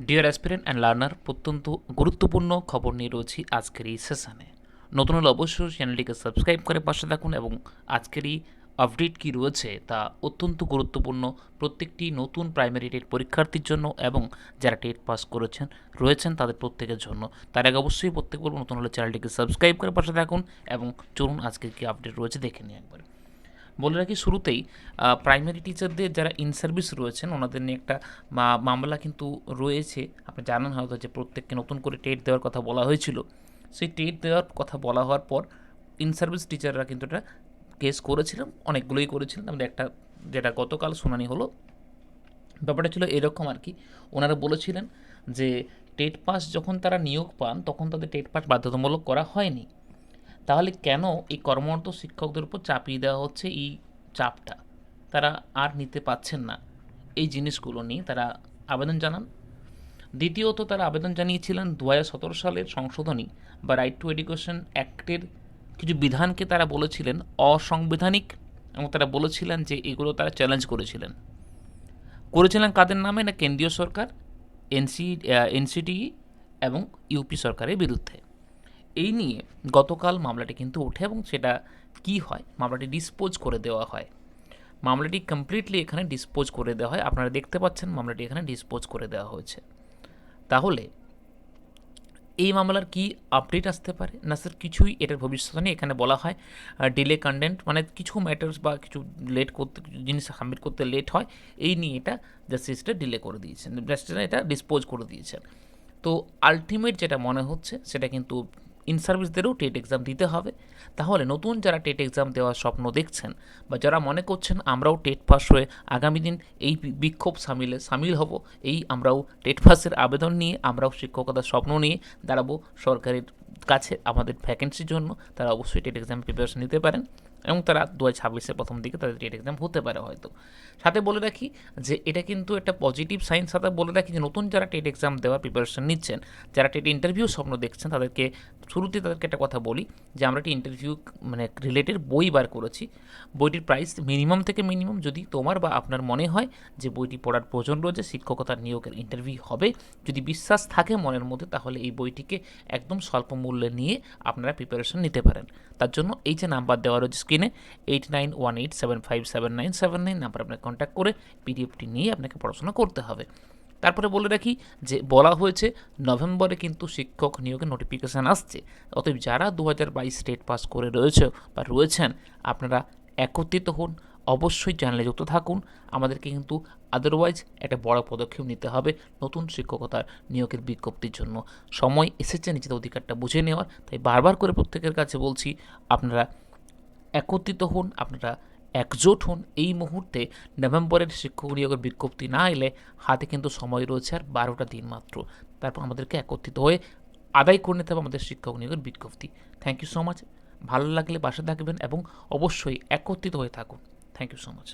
Deer aspirant and learner অত্যন্ত গুরুত্বপূর্ণ খবর নিয়ে রয়েছি আজকের এই সেশনে নতুন হলে অবশ্যই চ্যানেলটিকে সাবস্ক্রাইব করে পাশে থাকুন এবং আজকের এই আপডেট কী রয়েছে তা অত্যন্ত গুরুত্বপূর্ণ প্রত্যেকটি নতুন প্রাইমারি টেট পরীক্ষার্থীর জন্য এবং যারা টেট পাস করেছেন, রয়েছেন তাদের প্রত্যেকের জন্য। তার আগে অবশ্যই প্রত্যেক বলব নতুন হলে চ্যানেলটিকে সাবস্ক্রাইব করে পাশে থাকুন এবং চলুন আজকের কী আপডেট রয়েছে দেখে নিই একবার। বলে রাখি, শুরুতেই প্রাইমারি টিচারদের যারা ইন সার্ভিস রয়েছেন, ওনাদের নিয়ে একটা মামলা কিন্তু রয়েছে। আপনি জানেন হয়তো যে প্রত্যেককে নতুন করে টেট দেওয়ার কথা বলা হয়েছিল। সেই টেট দেওয়ার কথা বলা হওয়ার পর ইন সার্ভিস টিচাররা কিন্তু এটা কেস করেছিলেন, অনেকগুলোই করেছিলেন। আমাদের একটা, যেটা গতকাল শুনানি হলো। ব্যাপারটা ছিল এরকম আর কি। ওনারা বলেছিলেন যে টেট পাস যখন তারা নিয়োগ পান, তখন তাদের টেট পাস বাধ্যতামূলক করা হয়নি। তাহলে কেন এই কর্মরত শিক্ষকদের উপর চাপিয়ে দেওয়া হচ্ছে এই চাপটা? তারা আর নিতে পাচ্ছেন না এই জিনিসগুলো নিয়ে। তারা আবেদন জানান। দ্বিতীয়ত, তারা আবেদন জানিয়েছিলেন দু সতেরো সালের সংশোধনী বা রাইট টু এডুকেশন অ্যাক্টের কিছু বিধানকে তারা বলেছিলেন অসাংবিধানিক এবং তারা বলেছিলেন যে এগুলো তারা চ্যালেঞ্জ করেছিলেন। করেছিলেন কাদের নামে? না কেন্দ্রীয় সরকার এনসি এনসিটিই এবং ইউপি সরকারের বিরুদ্ধে। এই নিয়ে গতকাল মামলাটি কিন্তু ওঠে এবং সেটা কি হয়? মামলাটি ডিসপোজ করে দেওয়া হয়। মামলাটি কমপ্লিটলি এখানে ডিসপোজ করে দেওয়া হয়। আপনারা দেখতে পাচ্ছেন মামলাটি এখানে ডিসপোজ করে দেওয়া হয়েছে। তাহলে এই মামলার কি আপডেট আসতে পারে? না স্যার কিছুই এটার ভবিষ্যৎবাণী এখানে বলা হয় ডিলে কন্টেন্ট মানে কিছু ম্যাটার্স বা কিছু লেট করতে জিনিস সাবমিট করতে লেট হয়। এই নিয়ে এটা জাস্টিসটা ডিলে করে দিয়েছেন। জাস্টিসটা এটা ডিসপোজ করে দিয়েছেন। তো আলটিমেট যেটা মনে হচ্ছে, সেটা কিন্তু ইন সার্ভিসদেরও টেট এক্সাম দিতে হবে। তাহলে নতুন যারা টেট এক্সাম দেওয়ার স্বপ্ন দেখছেন বা যারা মনে করছেন আমরাও টেট পাস হয়ে আগামী দিন এই বিক্ষোভ সামিলে সামিল হব, এই আমরাও টেট পাসের আবেদন নিয়ে, আমরাও শিক্ষকতার স্বপ্ন নিয়ে দাঁড়াবো সরকারের কাছে আমাদের ভ্যাকেন্সির জন্য। তারা অবশ্যই টেট এক্সাম প্রিপারেশন নিতে পারেন। এবং তারা দু হাজার ছাব্বিশের প্রথম দিকে তাদের টেট এক্সাম হতে পারে হয়তো। সাথে বলে রাখি যে এটা কিন্তু একটা পজিটিভ সাইন সাথে বলে রাখি যে নতুন যারা টেট এক্সাম দেওয়ার প্রিপারেশন নিচ্ছেন, যারা টেট ইন্টারভিউ স্বপ্ন দেখছেন, তাদেরকে শুরুতে তাদেরকে একটা কথা বলি যে আমরা একটি ইন্টারভিউ মানে রিলেটেড বই বার করেছি। বইটির প্রাইস মিনিমাম থেকে মিনিমাম যদি তোমার বা আপনার মনে হয় যে বইটি পড়ার প্রয়োজন রয়েছে শিক্ষকতার নিয়োগের ইন্টারভিউ হবে। যদি বিশ্বাস থাকে মনের মধ্যে, তাহলে এই বইটিকে একদম স্বল্প মূল্যে নিয়ে আপনারা প্রিপারেশন নিতে পারেন। তার জন্য এই যে নাম্বার দেওয়া রয়েছে স্ক্রিনে eight nine one eight seven five seven nine seven nine number আপনাকে কন্ট্যাক্ট করে পিডিএফটি নিয়ে আপনাকে পড়াশোনা করতে হবে। তারপরে বলে রাখি যে বলা হয়েছে, নভেম্বরে কিন্তু শিক্ষক নিয়োগের নোটিফিকেশান আসছে। অতএব যারা দু হাজার বাইশ স্টেট পাস করে রয়েছে বা রয়েছেন, আপনারা একত্রিত হন। অবশ্যই চ্যানেলে যুক্ত থাকুন। আমাদেরকে কিন্তু আদারওয়াইজ একটা বড় পদক্ষেপ নিতে হবে নতুন শিক্ষকতার নিয়োগের বিজ্ঞপ্তির জন্য। সময় এসেছে, নিজেদের অধিকারটা বুঝে নেওয়ার। তাই বারবার করে প্রত্যেকের কাছে বলছি, আপনারা একত্রিত হন, আপনারা একজোট হন। এই মুহূর্তে নভেম্বরের শিক্ষক নিয়োগের বিজ্ঞপ্তি না এলে হাতে কিন্তু সময় রয়েছে আর বারোটা দিন মাত্র। তারপর আমাদেরকে একত্রিত হয়ে আদায় করে নিতে হবে আমাদের শিক্ষক নিয়োগের বিজ্ঞপ্তি। থ্যাংক ইউ সো মাচ ভালো লাগলে বাসা থাকবেন এবং অবশ্যই একত্রিত হয়ে থাকুন। Thank you so much